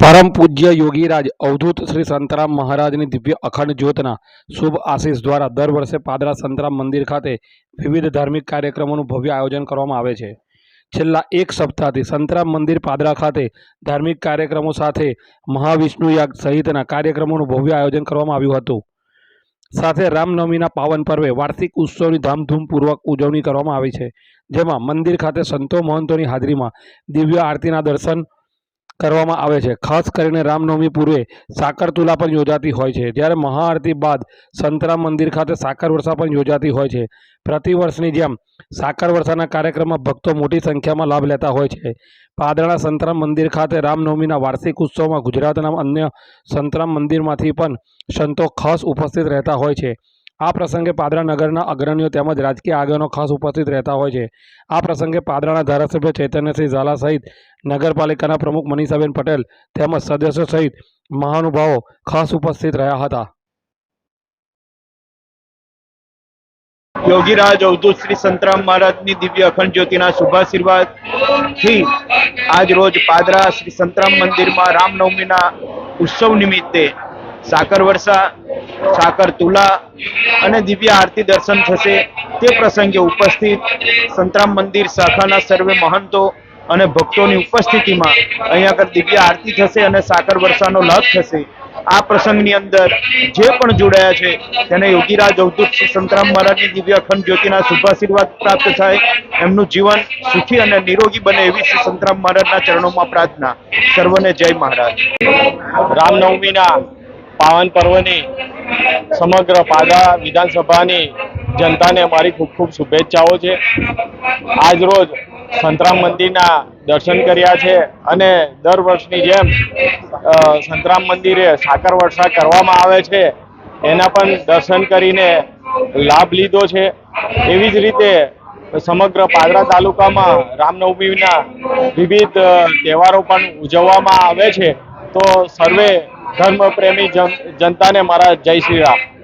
પરમ પૂજ્ય યોગીરાજ અવધૂત શ્રી સંતરામ મહારાજની દિવ્ય અખંડ જ્યોતના શુભ આશીષ દ્વારા દર વર્ષે પાદરા સંતરામ મંદિર ખાતે વિવિધ ધાર્મિક કાર્યક્રમોનું ભવ્ય આયોજન કરવામાં આવે છે. છેલ્લા એક સપ્તાહથી સંતરામ મંદિર પાદરા ખાતે ધાર્મિક કાર્યક્રમો સાથે મહાવિષ્ણુ યાગ સહિતના કાર્યક્રમોનું ભવ્ય આયોજન કરવામાં આવ્યું હતું. સાથે રામનવમીના પાવન પર્વે વાર્ષિક ઉત્સવની ધામધૂમપૂર્વક ઉજવણી કરવામાં આવી છે. જેમાં મંદિર ખાતે સંતો મહંતોની હાજરીમાં દિવ્ય આરતીના દર્શન કરવામાં આવે છે. ખાસ કરીને રામનવમી પૂર્વે સાકર તુલા પણ યોજાતી હોય છે. જ્યારે મહાઆરતી બાદ સંતરામ મંદિર ખાતે સાકર વર્ષા પણ યોજાતી હોય છે. પ્રતિવર્ષની જેમ સાકર વર્ષાના કાર્યક્રમમાં ભક્તો મોટી સંખ્યામાં લાભ લેતા હોય છે. પાદરાના સંતરામ મંદિર ખાતે રામનવમીના વાર્ષિક ઉત્સવમાં ગુજરાતના અન્ય સંતરામ મંદિરમાંથી પણ સંતો ખાસ ઉપસ્થિત રહેતા હોય છે. આ પ્રસંગે પાદરા નગરના અગ્રણીઓ તેમજ રાજકીય આગેવાનો ખાસ ઉપસ્થિત રહેતા હોય છે. આ પ્રસંગે પાદરાના ધારાસભ્ય ચૈતન્યસિંહ ઝાલા સહિત નગરપાલિકાના પ્રમુખ મનીષાબેન પટેલ તેમજ સદસ્યો સહિત મહાનુભાવો ખાસ ઉપસ્થિત રહ્યા હતા. યોગીરાજ અવધૂત શ્રી સંતરામ મહારાજની દિવ્ય અખંડ જ્યોતિના શુભાશીર્વાદથી આજ રોજ પાદરા શ્રી સંતરામ મંદિરમાં રામનવમીના ઉત્સવ નિમિત્તે સાકર વર્ષા સાકર તુલા અને દિવ્ય આરતી દર્શન થશે. તે પ્રસંગે ઉપસ્થિત સંતરામ મંદિર શાખાના સર્વે મહંતો અને ભક્તોની ઉપસ્થિતિમાં અહીંયા આગળ દિવ્ય આરતી થશે અને સાકર વર્ષાનો લાભ થશે. આ પ્રસંગની અંદર જે પણ જોડાયા છે, તેને યોગીરાજ અવધૂત શ્રી સંતરામ મહારાજની દિવ્ય અખંડ જ્યોતિના શુભાશીર્વાદ પ્રાપ્ત થાય, એમનું જીવન સુખી અને નિરોગી બને એવી શ્રી સંતરામ મહારાજના ચરણોમાં પ્રાર્થના. સર્વને જય મહારાજ. રામનવમીના પાવન પર્વની સમગ્ર પાદા વિધાનસભાની જનતાને અમારી ખૂબ ખૂબ શુભેચ્છાઓ છે. આજ રોજ સંતરામ મંદિરના દર્શન કર્યા છે અને દર વર્ષની જેમ સંતરામ મંદિરે સાકર વર્ષા કરવામાં આવે છે. એના પણ દર્શન કરીને લાભ લીધો છે. એવી જ રીતે સમગ્ર પાદરા તાલુકામાં રામનવમીના વિવિધ તહેવારો પણ ઉજવવામાં આવે છે. તો સર્વે ધર્મ પ્રેમી જન- જનતાને મારા જય શ્રી રામ.